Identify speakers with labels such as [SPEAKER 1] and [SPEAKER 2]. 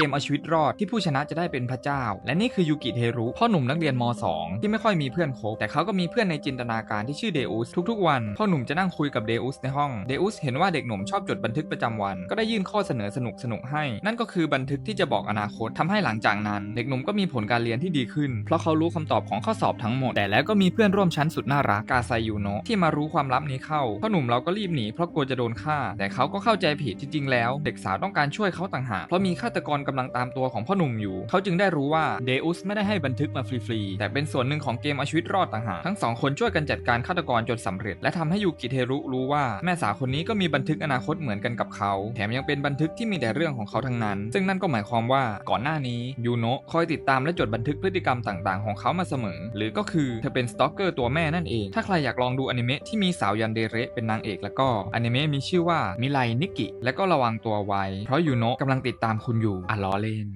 [SPEAKER 1] กมเอาชีวิตรอดที่ผู้ชนะจะได้เป็นพระเจ้า และนี่คือยูกิเทรุพ่อหนุ่มนักเรียนม .2 ที่ไม่ค่อยมีเพื่อนคบแต่เขาก็มีเพื่อนในจินตนาการที่ชื่อเดอุสทุกๆ วันพ่อหนุ่มจะนั่งคุยกับเดอุสในห้องเดอุสเห็นว่าเด็กหนุ่มชอบจดบันทึกประจำวัน ก็ได้ยื่นข้อเสนอสนุกๆให้ นั่นก็คือบันทึกที่จะบอกอนาคตทำให้หลังจากนั้น เด็กหนุ่มก็มีผลการเรียนที่ดีขึ้น เพราะเขารู้คำตอบของข้อสอบทั้งหมดแต่แล้วก็มีเพื่อนร่วมชั้นสุดน่ารักกาไซยูโนะที่มารู้ความลับนี้เข้าพ่อหนุ่มเราก็รีบหนีเพราะกลัวจะโดนฆ่า แต่เขาก็เข้าใจผิดจริงๆแล้ว เด็กสาวต้องการช่วยเขาต่างหากเพราะมีฆาตกรกำลังตามตัวของพ่อหนุ่มอยู่ เขาจึงได้รู้ว่าเดอุสไม่ได้ให้บันทึกมาฟรีๆ แต่เป็นส่วนหนึ่งของเกมเอาชีวิตรอดต่างหากทั้งสองคนช่วยกันจัดการฆาตกรจนสำเร็จ และทำให้ยูกิเทรุรู้ว่าแม่สาวคนนี้ก็มีบันทึกอนาคตเหมือนกันกับเขา แถมยังเป็นบันทึกที่มีแต่เรื่องของเขาทั้งนั้น ซึ่งนั่นก็หมายความว่าก่อนหน้านี้ยูโนะคอยติดตามและจดบันทึกพฤติกรรมต่างๆ ของเขามาเสมอ หรือก็คือเธอเป็นสตอกเกอร์ตัวแม่นั่นเอง ถ้าใครอยากลองดูอนิเมะที่มีสาวยันเดเระเป็นนางเอกแล้วก็อนิเมะมีชื่อว่ามิไลนิกิและก็ระวังตัวไว้เพราะยูโนะกำลังติดตามคุณอยู่อะล้อเล่น